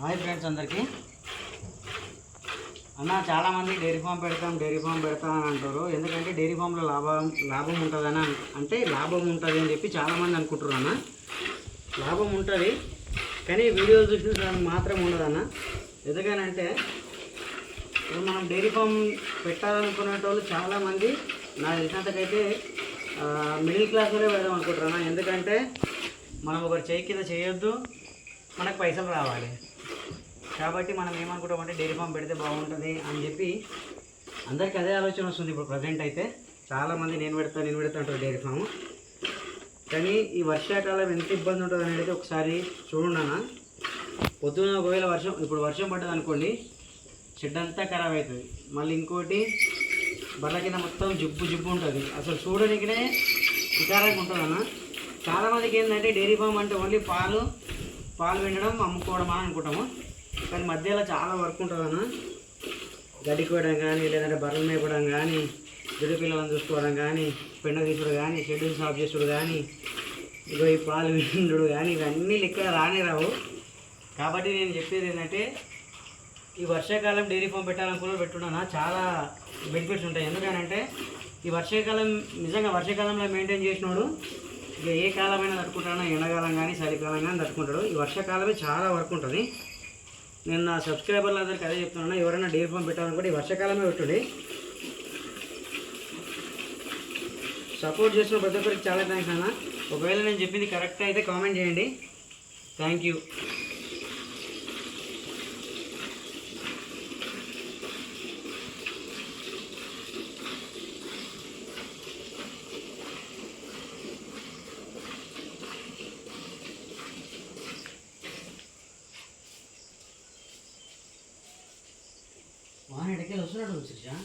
Hi friends అందరికీ. అన్న చాలామంది డైరీ ఫామ్ పెడతాం డైరీ ఫామ్ పెడతాం అని అంటారు. ఎందుకంటే డైరీ ఫామ్లో లాభం లాభం ఉంటుందని అంటే లాభం ఉంటుంది అని చెప్పి చాలామంది అనుకుంటారు అన్న. లాభం ఉంటుంది కానీ వీడియో చూసిన దానికి మాత్రం ఉండదన్న ఎందుకనంటే ఇప్పుడు మనం డైరీ ఫామ్ పెట్టాలనుకునేటోళ్ళు చాలామంది నాకు తెలిసినంతకైతే మిడిల్ క్లాస్లోనే పెడదాం అనుకుంటున్నాను ఎందుకంటే మనం ఒకరు చేయి కింద చేయొద్దు మనకు పైసలు రావాలి. కాబట్టి మనం ఏమనుకుంటాం అంటే డైరీ ఫామ్ పెడితే బాగుంటుంది అని చెప్పి అందరికీ అదే ఆలోచన వస్తుంది ఇప్పుడు ప్రజెంట్ అయితే. చాలామంది నేను పెడతా నేను పెడతా అంటారు డైరీ ఫామ్ కానీ ఈ వర్షాకాలం ఎంత ఇబ్బంది ఉంటుంది అనేది ఒకసారి చూడండి అన్న పొద్దున ఒకవేళ వర్షం ఇప్పుడు వర్షం పడ్డది అనుకోండి షెడ్ అంతా ఖరాబ్ అవుతుంది మళ్ళీ ఇంకోటి బర్ల కింద మొత్తం జుబ్బు జుబ్బు ఉంటుంది. అసలు చూడడానికినే వికారంగా ఉంటుంది అన్న చాలామందికి ఏంటంటే డైరీ ఫామ్ అంటే ఓన్లీ పాలు పాలు వినడం అమ్ముకోవడం అని అనుకుంటాము. కానీ మధ్యలో చాలా వర్క్ ఉంటుందన్న గడ్డి కోయడం కానీ లేదంటే బర్రెలు మేపడం కానీ గిడ్డ పిల్లలను చూసుకోవడం కానీ పెండ తీసుడు కానీ షెడ్యూల్ సాఫ్ చేసుడు కానీ ఇగో ఈ పాలు విండు కానీ ఇవన్నీ లెక్క రానే రావు. కాబట్టి నేను చెప్పేది ఏంటంటే ఈ వర్షాకాలం డైరీ ఫామ్ పెట్టాలనుకున్న పెట్టుకున్నా చాలా బెనిఫిట్స్ ఉంటాయి. ఎందుకనంటే ఈ వర్షాకాలం నిజంగా వర్షాకాలంలో మెయింటైన్ చేసినోడు ఇక ఏ కాలమైనా తట్టుకుంటాడో ఎండాకాలం కానీ చలికాలం కానీ తట్టుకుంటాడు. ఈ వర్షాకాలమే చాలా వర్క్ ఉంటుంది. నేను నా సబ్స్క్రైబర్లు అందరికీ అదే చెప్తున్నాను. ఎవరైనా డైరీ ఫామ్ పెట్టాలనుకుంటే ఈ వర్షాకాలమే పెట్టుండి సపోర్ట్ చేసిన ప్రతి ఒక్కరికి చాలా థ్యాంక్స్ అన్న. ఒకవేళ నేను చెప్పింది కరెక్ట్ అయితే కామెంట్ చేయండి. Thank you. வான இடைக்கல உசுராட வச்சிருச்சான்